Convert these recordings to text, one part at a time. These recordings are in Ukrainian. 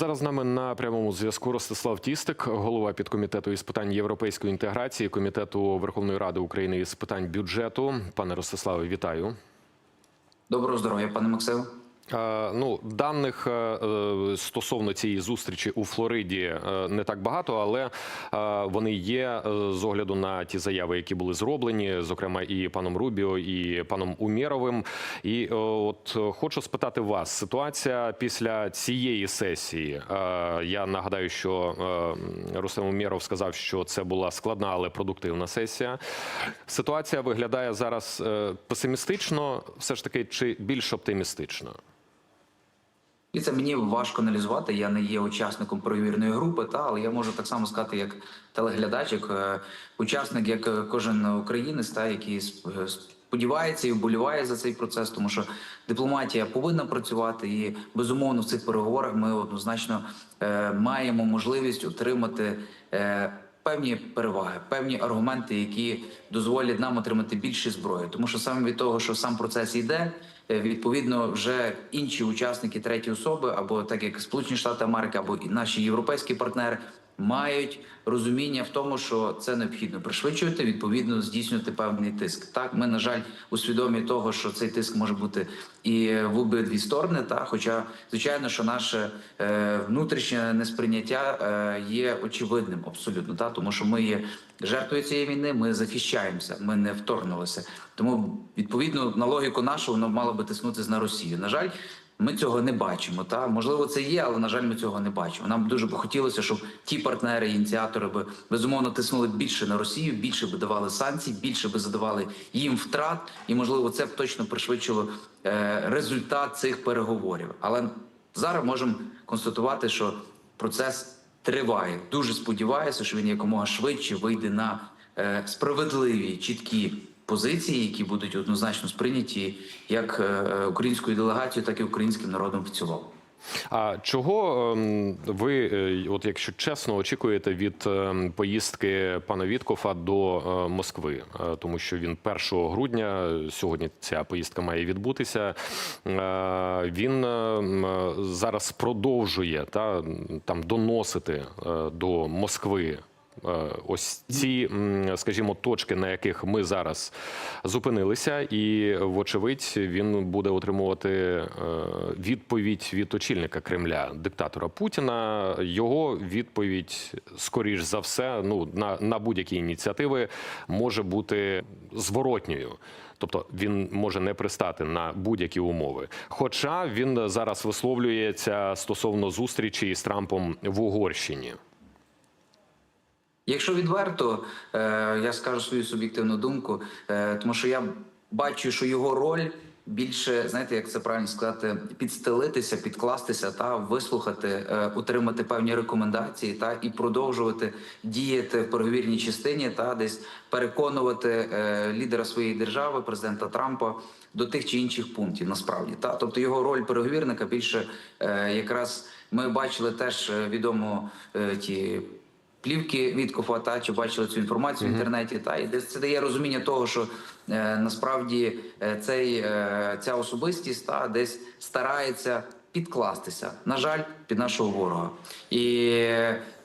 Зараз з нами на прямому зв'язку Ростислав Тістик, голова підкомітету із питань європейської інтеграції, комітету Верховної Ради України із питань бюджету. Пане Ростиславе, вітаю. Доброго здоров'я, пане Максиме. Е, Ну, даних е, е, стосовно цієї зустрічі у Флориді не так багато, але вони є з огляду на ті заяви, які були зроблені, зокрема і паном Рубіо, і паном Умєровим. І от хочу спитати вас: ситуація після цієї сесії. Я нагадаю, що Рустем Умєров сказав, що це була складна, але продуктивна сесія. Ситуація виглядає зараз песимістично, все ж таки, чи більш оптимістично? І це мені важко аналізувати. Я не є учасником перевірної групи, та але я можу так само сказати, як телеглядач, як е, учасник, як е, кожен українець, та який е, сподівається і вболіває за цей процес, тому що дипломатія повинна працювати, і безумовно в цих переговорах ми однозначно е, маємо можливість отримати. Е, Певні переваги, певні аргументи, які дозволять нам отримати більше зброї, тому що саме від того, що сам процес йде, відповідно, вже інші учасники треті особи, або так як Сполучені Штати Америки, або наші європейські партнери, мають розуміння в тому, що це необхідно пришвидшувати, відповідно здійснювати певний тиск. Так, ми на жаль усвідомі того, що цей тиск може бути і в обидві сторони. Та, хоча, звичайно, що наше е, внутрішнє несприйняття е, є очевидним абсолютно, та тому що ми є жертвою цієї війни. Ми захищаємося, ми не вторгнулися. Тому відповідно на логіку нашу воно мало би тиснутися на Росію. На жаль. Ми цього не бачимо. Та можливо, це є, але на жаль, ми цього не бачимо. Нам дуже б хотілося, щоб ті партнери, ініціатори би безумовно тиснули більше на Росію, більше би давали санкцій, більше би задавали їм втрат, і можливо, це б точно пришвидшило е, результат цих переговорів. Але зараз можемо констатувати, що процес триває. Дуже сподіваюся, що він якомога швидше вийде на е, справедливі, чіткі позиції, які будуть однозначно сприйняті як е, українською делегацією, так і українським народом в цілому. А чого ем, ви, е, от якщо чесно, очікуєте від ем, поїздки пана Віткофа до е, Москви? Тому що він 1 грудня сьогодні ця поїздка має відбутися. Він ем, зараз продовжує та там доносити до Москви. Е, Ось ці, скажімо, точки, на яких ми зараз зупинилися, і вочевидь він буде отримувати е, відповідь від очільника Кремля, диктатора Путіна. Його відповідь, скоріш за все, ну на, на будь-які ініціативи може бути зворотньою. Тобто він може не пристати на будь-які умови. Хоча він зараз висловлюється стосовно зустрічі з Трампом в Угорщині. Якщо відверто, е, я скажу свою суб'єктивну думку, е, тому що я бачу, що його роль більше, знаєте, як це правильно сказати, підстелитися, підкластися та вислухати, е, утримати певні рекомендації та і продовжувати діяти в переговірній частині та десь переконувати лідера своєї держави, президента Трампа. До тих чи інших пунктів насправді та тобто його роль переговірника більше якраз ми бачили теж відомо ті плівки від Кофата, чи бачили цю інформацію в інтернеті. Та і це дає розуміння того, що е, насправді е, цей е, ця особистість та десь старається підкластися, на жаль, під нашого ворога. І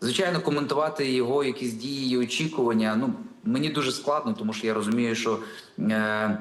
звичайно, коментувати його якісь дії і очікування. Ну мені дуже складно, тому що я розумію, що е,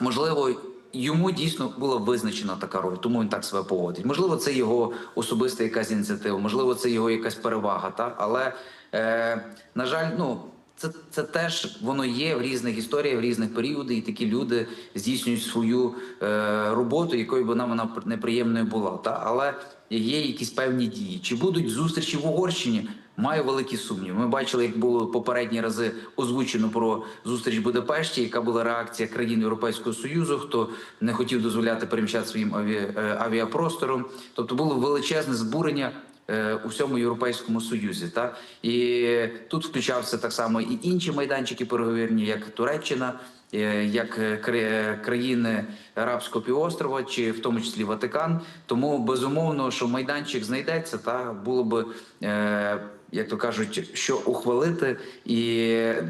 можливо. Йому дійсно була визначена така роль, тому він так себе поводить. Можливо, це його особиста якась ініціатива, можливо, це його якась перевага. Та але е, на жаль, ну це, це теж воно є в різних історіях, в різних періодах, і такі люди здійснюють свою е, роботу, якою б нам вона неприємною була. Та але є якісь певні дії. Чи будуть зустрічі в Угорщині? Маю великі сумніви. Ми бачили, як було попередні рази озвучено про зустріч в Будапешті, яка була реакція країн Європейського союзу, хто не хотів дозволяти переміщати своїм аві... е, авіапростором. Тобто було величезне збурення е, у всьому європейському союзі. Та і тут включався так само і інші майданчики переговірні, як Туреччина. е, Як кра- країни Арабського півострова, чи в тому числі Ватикан, тому безумовно, що майданчик знайдеться, та було е, як то кажуть, що ухвалити, і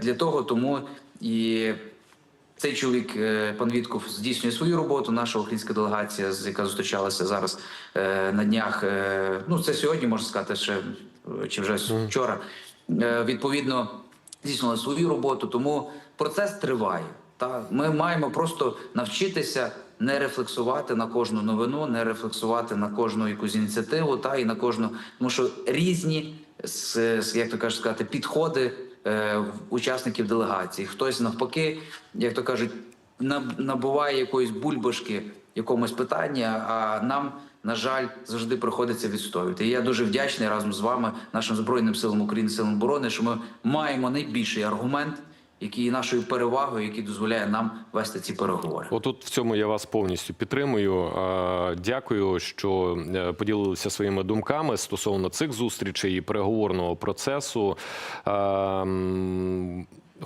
для того тому і Цей чоловік, е, пан Вітков, здійснює свою роботу. Наша українська делегація, з яка зустрічалася зараз е, на днях. е, Ну це сьогодні можна сказати, ще чи вже вчора. Відповідно, здійснювали свою роботу. Тому процес триває. Та ми маємо просто навчитися не рефлексувати на кожну новину, не рефлексувати на кожну якусь ініціативу, та і на кожну, тому що різні як то кажуть сказати, підходи е, учасників делегації. Хтось навпаки, як то кажуть, набуває якоїсь бульбашки якомусь питання, а нам. На жаль, завжди приходиться відстоювати. І я дуже вдячний разом з вами, нашим збройним силам України, силам оборони, що ми маємо найбільший аргумент, який є нашою перевагою, який дозволяє нам вести ці переговори. Отут в цьому я вас повністю підтримую. Дякую, що е, поділилися своїми думками стосовно цих зустрічей і переговорного процесу.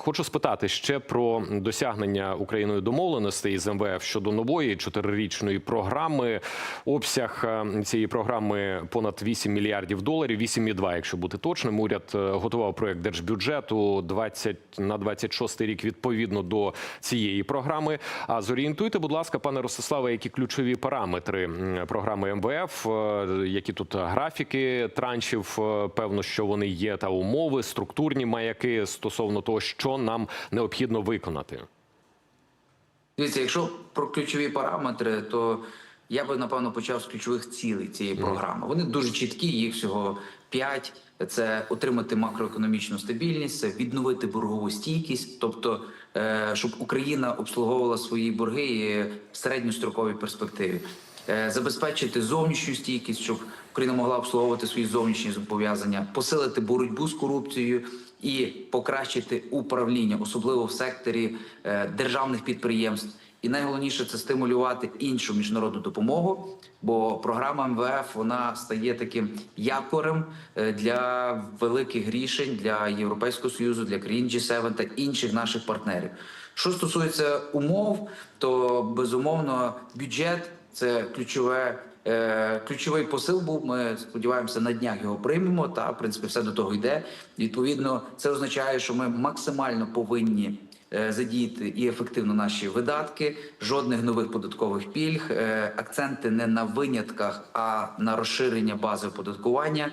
Хочу спитати ще про досягнення Україною домовленостей з МВФ щодо нової чотирирічної програми. Обсяг е, цієї програми понад 8 мільярдів доларів, 8,2, якщо бути точним. Уряд е, готував проект держбюджету 20 на 26 рік відповідно до цієї програми. А зорієнтуйте, будь ласка, пане Ростиславе, які ключові параметри програми МВФ, е, які тут графіки траншів, певно, що вони є, та умови, структурні маяки стосовно того, що нам необхідно виконати. Дивіться, якщо про ключові параметри, то я би напевно почав з ключових цілей цієї програми. Вони дуже чіткі, їх всього п'ять. Це отримати макроекономічну стабільність, це відновити боргову стійкість, тобто, е, щоб Україна обслуговувала свої борги в середньостроковій перспективі. Е, Забезпечити зовнішню стійкість, щоб Україна могла обслуговувати свої зовнішні зобов'язання, посилити боротьбу з корупцією і покращити управління, особливо в секторі е, державних підприємств. І найголовніше це стимулювати іншу міжнародну допомогу, бо програма МВФ вона стає таким якорем е, для великих рішень для Європейського союзу, для країн G7 та інших наших партнерів. Що стосується умов, то безумовно бюджет це ключове. Е, Ключовий посил був. Ми сподіваємося на днях його приймемо. Та в принципі все до того йде. Відповідно, це означає, що ми максимально повинні е, задіяти і ефективно наші видатки, жодних нових податкових пільг, е, акценти не на винятках, а на розширення бази оподаткування.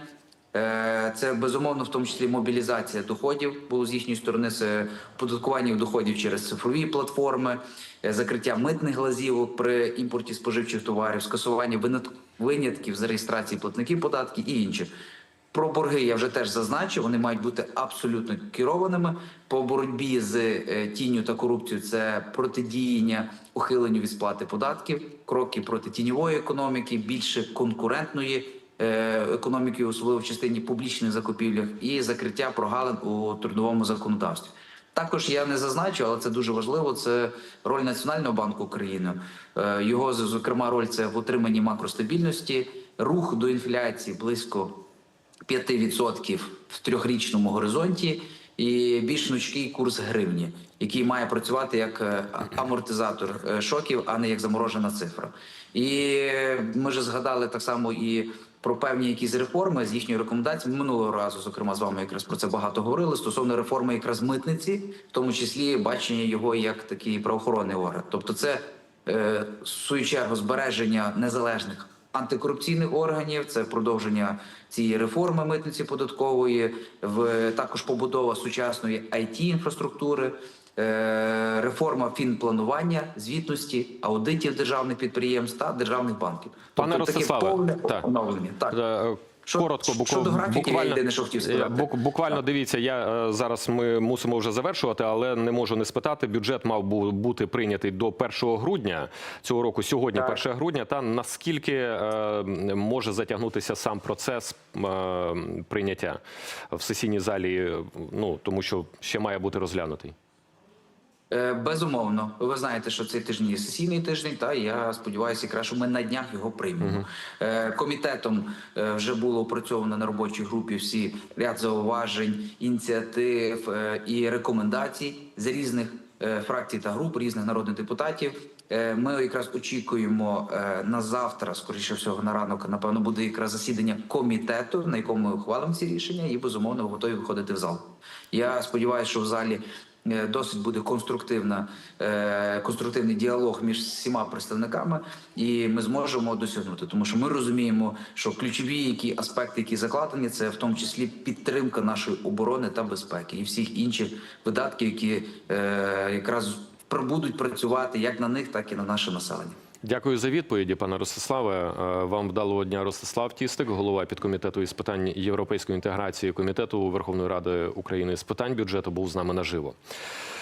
Е, Це безумовно, в тому числі мобілізація доходів було з їхньої сторони. Це податкування доходів через цифрові платформи, е, закриття митних лазівок при імпорті споживчих товарів, скасування винятків з реєстрації платників податків і інше. Про борги я вже теж зазначив. Вони мають бути абсолютно керованими по боротьбі з е, тінню та корупцією. Це протидіяння ухиленню від сплати податків, кроки проти тіньової економіки, більше конкурентної економіки, особливо в частині публічних закупівлях, і закриття прогалин у трудовому законодавстві. Також я не зазначу, але це дуже важливо. Це роль Національного банку України. Е, Його зокрема роль це в утриманні макростабільності, рух до інфляції близько 5% в трьохрічному горизонті і більш гнучкий курс гривні, який має працювати як е, амортизатор е, шоків, а не як заморожена цифра. І ми вже згадали так само і про певні якісь реформи з їхньої рекомендації. Минулого разу, зокрема, з вами якраз про це багато говорили стосовно реформи якраз митниці, в тому числі бачення його як такий правоохоронний орган. Тобто, це е, в чергу збереження незалежних антикорупційних органів, це продовження цієї реформи митниці податкової, в також побудова сучасної it інфраструктури. Е, Реформа фінпланування, звітності, аудитів державних підприємств та державних банків. Пане тобто Ростиславе, повне так. оновлення. Так. Е, Коротко, букв- щодо графіків, я єдине, що хотів сказати. е, бук- буквально дивіться. Я е, зараз ми мусимо вже завершувати, але не можу не спитати. Бюджет мав бути прийнятий до 1 грудня цього року. Сьогодні, Так. 1 грудня. Та наскільки е, може затягнутися сам процес е, прийняття в сесійній залі? Ну тому що ще має бути розглянутий. Е, Безумовно, ви знаєте, що цей тиждень є сесійний тиждень. Та я сподіваюся, якраз що ми на днях його приймемо. Е, Комітетом е, вже було опрацьовано на робочій групі всі ряд зауважень, ініціатив і рекомендацій з різних фракцій та груп, різних народних депутатів. Ми якраз очікуємо на завтра, скоріше всього, на ранок, напевно, буде якраз засідання комітету, на якому ми ухвалимо ці рішення, і безумовно готові виходити в зал. Я сподіваюся, що в залі досить буде конструктивна, е, конструктивний діалог між всіма представниками, і ми зможемо досягнути. Тому що ми розуміємо, що ключові які аспекти, які закладені, це в тому числі підтримка нашої оборони та безпеки і всіх інших видатків, які е, якраз будуть працювати як на них, так і на наше населення. Дякую за відповіді, пане Ростиславе. Е, Вам вдалого дня Ростислав Тістик, голова підкомітету із питань європейської інтеграції комітету Верховної Ради України з питань бюджету, був з нами наживо.